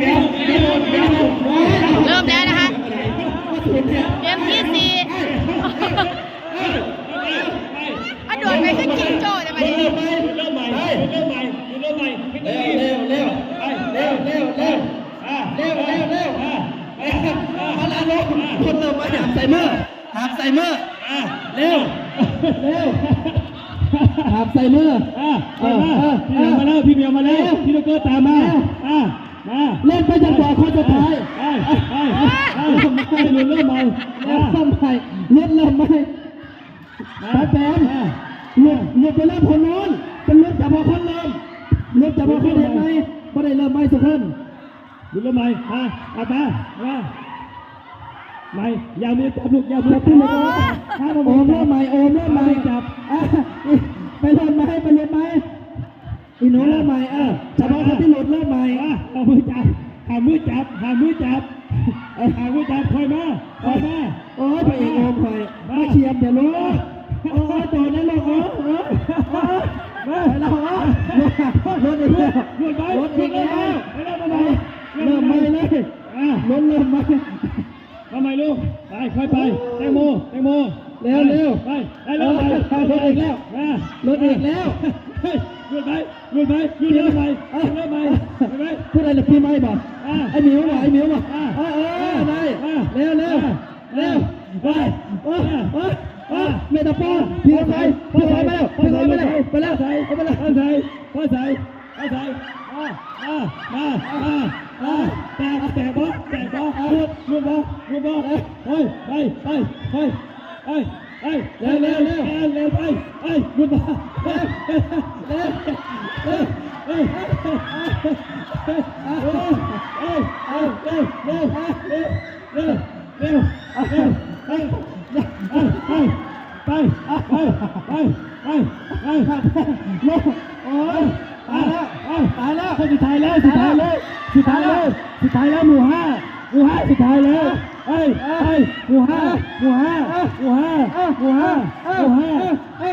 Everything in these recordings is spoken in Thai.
เริ่มแล้วนะคะเกมที่สี่อันด่วนไปขึ้นจิงโจ้แต่ไปเริ่มใหม่เริ่มใหม่เริ่มใหม่เริ่มใหม่เร็วเร็วเร็วเร็วเร็วเร็วเร็วเร็วเร็วพัารมณ์คนเริ่มมาหามไซเมอร์หามไซเมอร์เร็วเร็วหามไซเมอร์อ่ามาแล้วพี่เมียวมาแล้วพี่ลูกเกอร์ตามมาอ่า เล่นไปจนกว่าเขาจะทายไม่รู้เริ่มใหม่เริ่มใหม่เล่นเริ่มใหม่ไปแปมหลุดหลุดไปเริ่มคนนู้นเป็นเล่นจับบอลคนเริ่มเล่นจับบอลคนเห็นไหมไม่ได้เริ่มใหม่สุขันเริ่มใหม่อะอะตาอะไม่อย่ามีอบลูกอย่ามือขึ้นเลยครับโอ้เริ่มใหม่โอ้เริ่มใหม่จับไปเริ่มใหม่ไปเริ่มใหม่ อีหนูเริ่มใหม่อะชาวบ้านที่หลุดเริ่มใหม่อะหามือจับหามือจับหามือจับหามือจับคอยมาคอยมาโอ้ยไปเองโอมคอยมาเชียมเดี๋ยวรู้โอ้ยโดนแล้วลูกโอ้ยโอ้ยไปแล้วอรถรถอีกแล้วรถอีกแล้วไปแล้วไปเริ่มใหม่เลยอะรถเริ่มใหม่ทำไมลูกไปค่อยไปแตงโมแตงโมเร็วเร็วไปไปเร็วรถอีกแล้วรถอีกแล้ว หยุดไหมหยุดไหมหยุดเลยไหมหยุดเลยไหมหยุดไหมพูดอะไรหรือพี่ไม่บอกไอ้หมิวบอกไอ้หมิวบอกเออเออไปเร็วเร็วเร็วไปโอ้โอ้เมตาปอนพี่คนไปพี่คนไปแล้วพี่คนไปแล้วไปแล้วไปแล้วไปแล้วไปแล้วไปแล้วไปแล้วมามามามาแตกแตกบอแตกบอลุดลุดบอลุดบอเฮ้ยไปไปไปไปไปเร็วเร็วเร็วไปไปลุดบอ สุดท้ายแล้วสุดท้ายแล้วสุดท้ายแล้วสุดท้ายแล้วหมู่ห้าหมู่ห้าสุดท้ายแล้วเฮ้ยเฮ้ยหมู่ห้าหมู่ห้าหมู่ห้าหมู่ห้าหมู่ห้า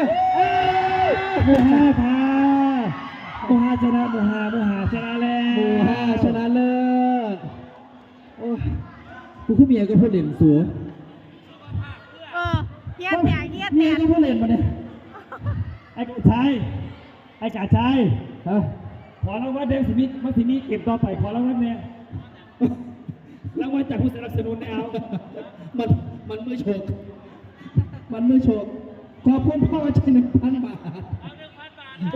มู่ห้าพามู่ห้าชนะหมู่ห้าหมู่ห้าชนะแล้วหมู่ห้าชนะเลิศโอ้ยกูขึ้นเมียก็พูดเด่นสัวเออเฮียแตกเฮียแตเมียก็พูดเด่นมาเนี่ยไอ้กาชายไอ้กาชายฮะขอรางวัลเดมสิมิมัสิมีเก็บต่อไปขอรางวัลเนี่ยรางวัลจากผู้สนับสนุนเอามันมันมือโฉกมันมือโฉกขอบคุณพ่อใจหนึ่งพันบาท ขอบ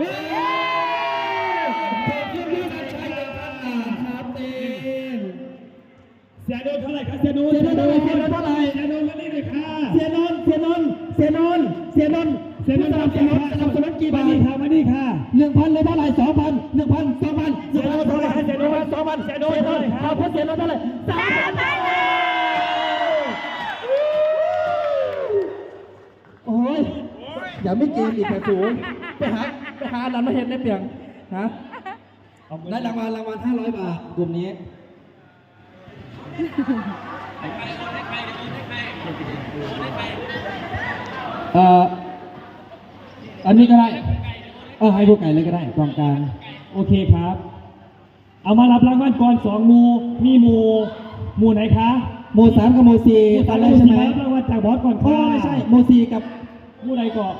คุณพี่ชัยชัยหนึ่งพันบาทครับเต้นเสียโดนเท่าไหร่ครับเสียโดนเสียโดนเท่าไหร่เสียโดนเท่าไหร่เสียโดนมานี่เลยค่ะเสียนนท์เสียนนท์เสียนนท์เสียนนท์เสียโดนสนับสนุนสนับสนุนกี่บาทมานี่ค่ะมานี่ค่ะหนึ่งพันเลยเท่าไหร่สองพันหนึ่งพันสองพันเสียโดนเท่าไหร่เสียโดนสองพันเสียโดนเท่าไหร่ครับขอบคุณเสียนนท์เท่าไหร่สามพันโอ้ยอย่าไม่เกมอีกแต่สูงไปหาไป หาอันนั้นมาเห็นได้เปลี่ยงฮะเอาเงินได้รางวัลรางวัลห้าร้อยบาทกลุ่มนี้เอ่ออันนี้ก็ได้เออให้พวกไก่เลยก็ได้กองกลางโอเคครับ เอามารับรางวัลก่อนสองหมูมีหมูหมูไหนคะโมสามกับโมสี่หมูตสาอมนแรหกมูใช่สี่ไหมรับรางวัลจากบอสก่อนเพราะค่ะว่าไม่ใช่โมสี่กับหมูไหนก่อน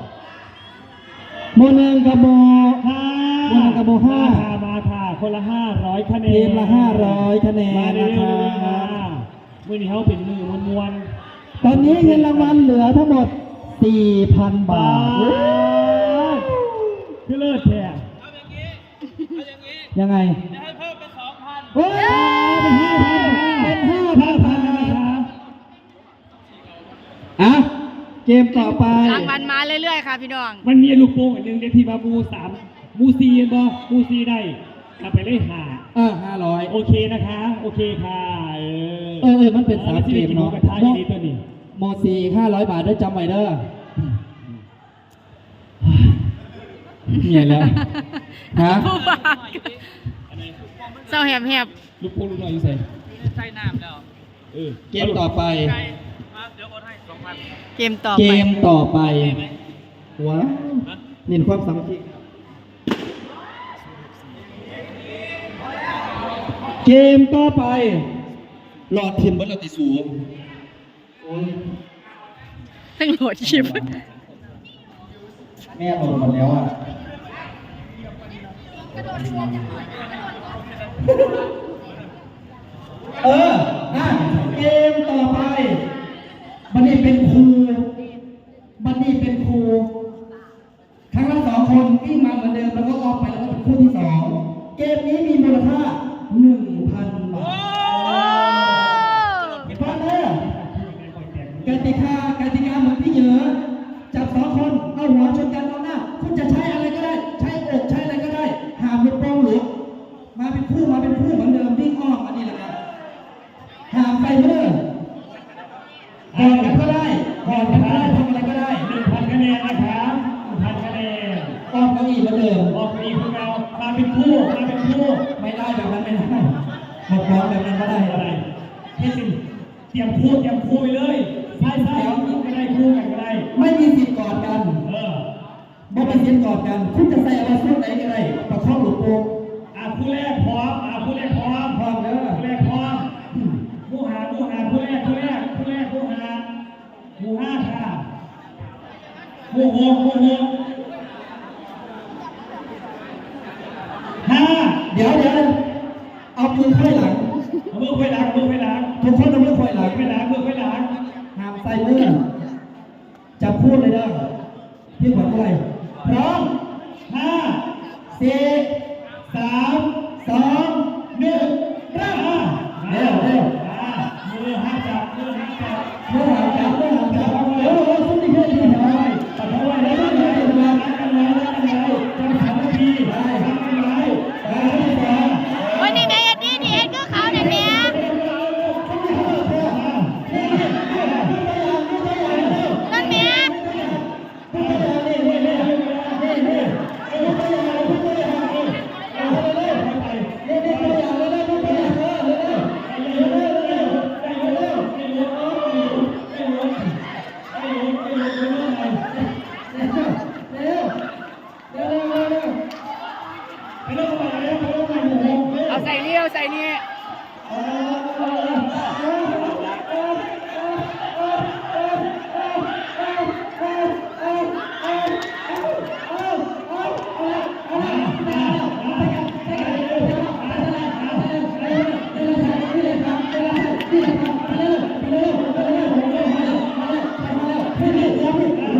โมหนึ่งกับโมห้าหมูหนึ่งกับหมูห้ามาค่ะมาค่ะคนละห้าร้อยคะแนนทีมละ500คะแนนมาเร็วนะครับๆมามื่อนี้เขาเป็นมือมวนมวนตอนนี้เงินรางวัลเหลือทั้งหมด4,000บาทคือเลิศแท้ยังไงจะให้เพิ่มเป็นสองพันโอ้ยเป็นห้าพันเป็นห้าพันบาทอะ เกมต่อไป รางวัลมาเรื่อยๆค่ะพี่น้อง มันมีลูกโป่งอันหนึ่งเด็กที่มาบูสามบูซีเห็นบ่บูซีได้กลับไปเลยหาอะห้าร้อยโอเคนะคะ โอเคค่ะเออเออเออมันเป็นสามเกมเนาะกระทะดีตัวนี้โมสี่ห้าร้อยบาทได้จำไว้เด้อเหนื่อยแล้วฮะผู้บาดเศร้าแหบแหบลูกโป่งลูกน้อยอยู่ใส่ใส่น้ำแล้วเออเกมต่อไป เกมต่อเกไปมต่อไปว้าวเน้นความสามัคคีเกมต่อไป หลอดทิมเบนเราติสูงโอ้ยตั้งโหลดคลิปแม่โดนหมดแล้วอะเอออะเกมต่อไป บันนี้เป็นครูบันนี้เป็นครูครั้งละสองคนวิ่งมาเหมือนเดิมแล้วก็ออกไปแล้วก็เป็นคู่ที่สองเกมนี้มีมูลค่าหนึ่งพันบาท ฟังเด้อกติกากติกาเหมือนพี่เหยอจับสองคนเอาหัวชนกันเอาหน้า คุณจะใช้อะไรก็ได้ ใช้อกใช้อะไรก็ได้ หามลูกโป่งหลุดมาเป็นคู่มาเป็นคู่เหมือนเดิมวิ่งอ้อมอันนี้แหละครับหามไปเมื่อกอดกันก็ได้กอดกันก็ได้ทำอะไรก็ได้ หนึ่งพันคะแนนนะครับหนึ่งพันคะแนน อ้อมเก้าอี้เหมือนเดิม ออกไปอีกพวกเรามาเป็นคู่มา เป็นคู่ไม่ได้แบบนั้นไม่ได้หกร้อยแบบนั้นก็ได้อะไรให้สิเตรียมคู่เตรียมคู่ไปเลยใช่ใช่ไม่ได้คู่กันก็ได้ ไม่มีสิทธิ์กอดกัน เออบ่มีสิทธิ์กอดกัน คุณจะใส่อะไรสุดไหนก็ได้ประคองลูกโป่งอะคู่แรกพร้อมอะคู่แรกพร้อม พร้อมเด้อ คู่แรกพร้อมคู่หาคู่หาคู่แรกคู่แรกคู่แรกคู่หาคู่ห้าค่ะคู่หกคู่หกห้า เดี๋ยวเดี๋ยวเอามือไขว้หลัง เอามือไขว้หลังมือไขว้หลัง ทุกคนเอามือไขว้หลัง ไขว้หลังมือไขว้หลัง ห้ามใส่มือจะพูดเลยเด้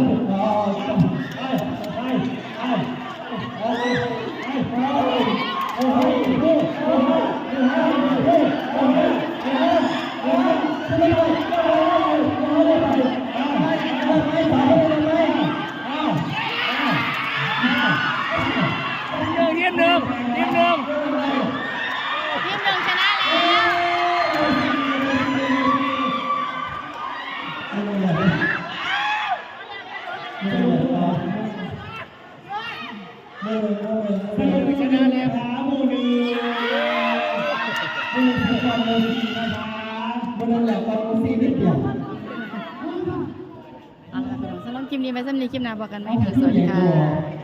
หนึ่งทีมหนึ่งทีมหนึ่ง ทีมหนึ่งชนะแล้ว เป็นชนะแล้วขาหมูนึ่งหมูสี่ต่อมูสี่นะคะวันนั้นแหละตอนซีนิดเดียวเอาละค่ะพี่น้องสำหรับคลิปนี้ไว้สำหรับคลิปหน้าบอกกันไหมค่ะสวัสดีค่ะ